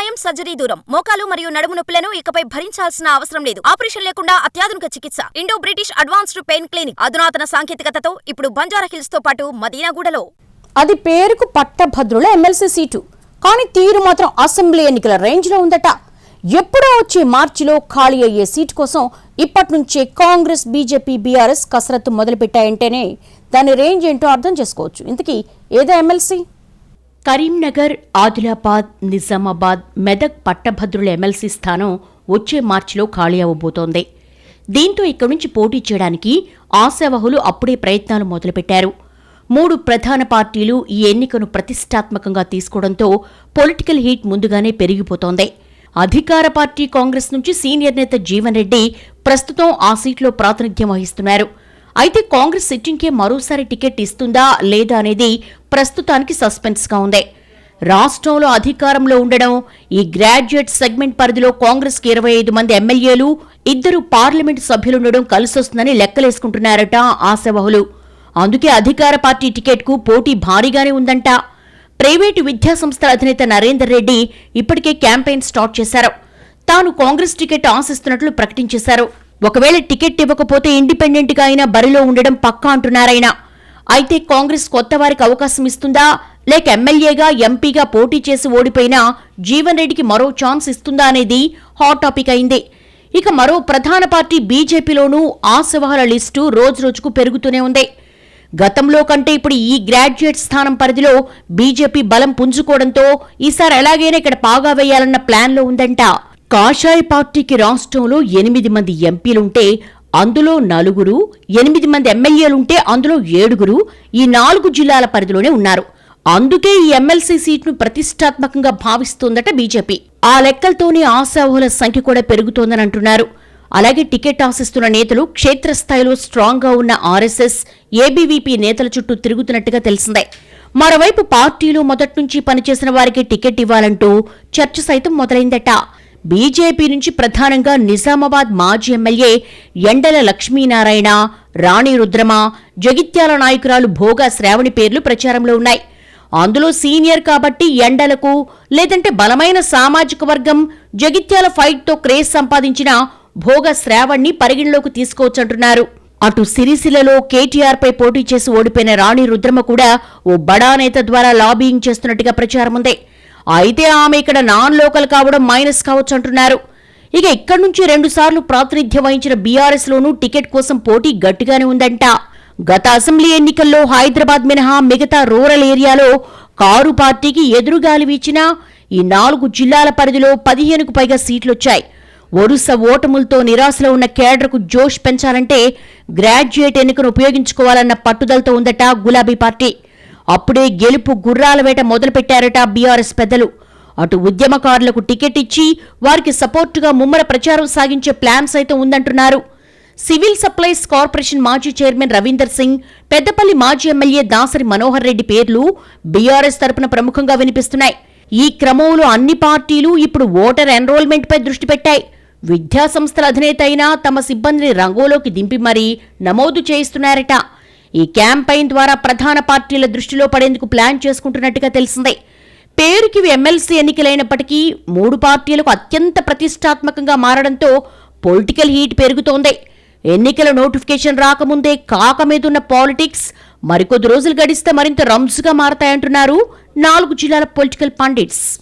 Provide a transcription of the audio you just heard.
గాయం సర్జరీ దూరం. మోకాలు మరియు నడుము నొప్పులను ఇకపై భరించాల్సిన అవసరం లేదు. ఆపరేషన్ లేకుండా అత్యాధునిక చికిత్స. Indo British advanced pain clinic. అధునాతన సాంకేతికతతో ఇప్పుడు బంజారా హిల్స్తో పాటు మదీనాగూడలో. అది పేరుకు పట్టభద్రుల ఎమ్మెల్సీ సీటు. కానీ తీరు మాత్రం అసెంబ్లీ ఎన్నికల రేంజ్లో ఉందట. ఎప్పుడో వచ్చే మార్చిలో ఖాళీ అయ్యే సీటు కోసం ఇప్పటి నుంచే కాంగ్రెస్ బీజేపీ బీఆర్ఎస్ కసరత్తు మొదలుపెట్టాయంటేనే దాని రేంజ్ ఏంటో అర్థం చేసుకోవచ్చు. ఇంతకీ ఏదో ఎమ్మెల్సీ? కరీంనగర్ ఆదిలాబాద్ నిజామాబాద్ మెదక్ పట్టభద్రుల ఎమ్మెల్సీ స్థానం వచ్చే మార్చిలో ఖాళీ అవ్వబోతోంది. దీంతో ఇక్కడి నుంచి పోటీ చేయడానికి ఆశావహులు అప్పుడే ప్రయత్నాలు మొదలుపెట్టారు. మూడు ప్రధాన పార్టీలు ఈ ఎన్నికను ప్రతిష్టాత్మకంగా తీసుకోవడంతో పొలిటికల్ హీట్ ముందుగానే పెరిగిపోతోంది. అధికార పార్టీ కాంగ్రెస్ నుంచి సీనియర్ నేత జీవన్ రెడ్డి ప్రస్తుతం ఆ సీట్లో ప్రాతినిధ్యం వహిస్తున్నారు. అయితే కాంగ్రెస్ సిట్టింగ్కే మరోసారి టికెట్ ఇస్తుందా లేదా అనేది ప్రస్తుతానికి సస్పెన్స్గా ఉంది. రాష్ట్రంలో అధికారంలో ఉండడం ఈ గ్రాడ్యుయేట్ సెగ్మెంట్ పరిధిలో కాంగ్రెస్కి ఇరవై ఐదు మంది ఎమ్మెల్యేలు ఇద్దరు పార్లమెంటు సభ్యులుండడం కలిసొస్తుందని లెక్కలేసుకుంటున్నారట ఆశావహులు. అందుకే అధికార పార్టీ టికెట్కు పోటీ భారీగానే ఉందంట. ప్రైవేటు విద్యాసంస్థల అధినేత నరేందర్ రెడ్డి ఇప్పటికే క్యాంపెయిన్ స్టార్ట్ చేశారు. తాను కాంగ్రెస్ టికెట్ ఆశిస్తున్నట్లు ప్రకటించేశారు. ఒకవేళ టికెట్ ఇవ్వకపోతే ఇండిపెండెంట్గా అయినా బరిలో ఉండడం పక్కా అంటున్నారాయన అయితే కాంగ్రెస్ కొత్త వారికి అవకాశం ఇస్తుందా? లేక ఎమ్మెల్యేగా ఎంపీగా పోటీ చేసి ఓడిపోయినా జీవన్ రెడ్డికి మరో ఛాన్స్ ఇస్తుందా అనేది హాట్ టాపిక్ అయింది. ఇక మరో ప్రధాన పార్టీ బీజేపీలోనూ ఆశవహల లిస్టు రోజురోజుకు పెరుగుతూనే ఉంది. గతంలో కంటే ఇప్పుడు ఈ గ్రాడ్యుయేట్ స్థానం పరిధిలో బీజేపీ బలం పుంజుకోవడంతో ఈసారి ఎలాగైనా ఇక్కడ పాగా వేయాలన్న ప్లాన్లో ఉందంట. కాషాయ పార్టీకి రాష్ట్రంలో ఎనిమిది మంది ఎంపీలుంటే అందులో నలుగురు ఎనిమిది మంది ఎమ్మెల్యేలుంటే అందులో ఏడుగురు ఈ నాలుగు జిల్లాల పరిధిలోనే ఉన్నారు. అందుకే ఈ ఎమ్మెల్సీ సీట్ను ప్రతిష్టాత్మకంగా భావిస్తోందట బీజేపీ. ఆ లెక్కలతోనే ఆశావహుల సంఖ్య కూడా పెరుగుతోందని అంటున్నారు. అలాగే టికెట్ ఆశిస్తున్న నేతలు క్షేత్రస్థాయిలో స్ట్రాంగ్గా ఉన్న ఆర్ఎస్ఎస్ ఏబీవీపీ నేతల చుట్టూ తిరుగుతున్నట్టుగా తెలిసిందే. మరోవైపు పార్టీలో మొదట్నుంచి పనిచేసిన వారికి టికెట్ ఇవ్వాలంటూ చర్చ సైతం మొదలైందట. బీజేపీ నుంచి ప్రధానంగా నిజామాబాద్ మాజీ ఎమ్మెల్యే ఎండల లక్ష్మీనారాయణ రాణి రుద్రమ జగిత్యాల నాయకురాలు భోగా శ్రావణి పేర్లు ప్రచారంలో ఉన్నాయి. అందులో సీనియర్ కాబట్టి ఎండలకు లేదంటే బలమైన సామాజిక వర్గం జగిత్యాల ఫైట్తో క్రేజ్ సంపాదించిన భోగ శ్రావణ్ణి పరిగణలోకి తీసుకోవచ్చంటున్నారు. అటు సిరిసిలలో కేటీఆర్పై పోటీ చేసి ఓడిపోయిన రాణి రుద్రమ కూడా ఓ బడా నేత ద్వారా లాబీయింగ్ చేస్తున్నట్టుగా ప్రచారం ఉంది అయితే ఆమె ఇక్కడ నాన్ లోకల్ కావడం మైనస్ కావచ్చు అంటున్నారు. ఇక ఇక్కడి నుంచి రెండుసార్లు ప్రాతినిధ్యం వహించిన బీఆర్ఎస్ లోనూ టికెట్ కోసం పోటీ గట్టిగానే ఉందంట. గత అసెంబ్లీ ఎన్నికల్లో హైదరాబాద్ మినహా మిగతా రూరల్ ఏరియాలో కారు పార్టీకి ఎదురుగాలి వీచినా ఈ నాలుగు జిల్లాల పరిధిలో పదిహేనుకు పైగా సీట్లొచ్చాయి. వరుస ఓటములతో నిరాశలో ఉన్న కేడర్కు జోష్ పెంచాలంటే గ్రాడ్యుయేట్ ఎన్నికను ఉపయోగించుకోవాలన్న పట్టుదలతో ఉందట గులాబీ పార్టీ. అప్పుడే గెలుపు గుర్రాల వేట మొదలుపెట్టారట బీఆర్ఎస్ పెద్దలు. అటు ఉద్యమకారులకు టికెట్ ఇచ్చి వారికి సపోర్టుగా ముమ్మర ప్రచారం సాగించే ప్లాన్ సైతం ఉందంటున్నారు. సివిల్ సప్లైస్ కార్పొరేషన్ మాజీ చైర్మన్ రవీందర్ సింగ్ పెద్దపల్లి మాజీ ఎమ్మెల్యే దాసరి మనోహర్ రెడ్డి పేర్లు బీఆర్ఎస్ తరపున ప్రముఖంగా వినిపిస్తున్నాయి. ఈ క్రమంలో అన్ని పార్టీలు ఇప్పుడు ఓటర్ ఎన్రోల్మెంట్ పై దృష్టి పెట్టాయి. విద్యాసంస్థల అధినేత అయినా తమ సిబ్బందిని రంగోలోకి దింపి మరీ నమోదు చేయిస్తున్నారట. ఈ క్యాంపెయిన్ ద్వారా ప్రధాన పార్టీల దృష్టిలో పడేందుకు ప్లాన్ చేసుకుంటున్నట్టుగా తెలిసిందే. పేరుకి ఎమ్మెల్సీ ఎన్నికలైనప్పటికీ మూడు పార్టీలకు అత్యంత ప్రతిష్టాత్మకంగా మారడంతో పొలిటికల్ హీట్ పెరుగుతోంది. ఎన్నికల నోటిఫికేషన్ రాకముందే కాక మీదున్న పాలిటిక్స్ మరికొద్ది రోజులు గడిస్తే మరింత రంసుగా మారతాయంటున్నారు నాలుగు జిల్లాల పొలిటికల్ పండిట్స్.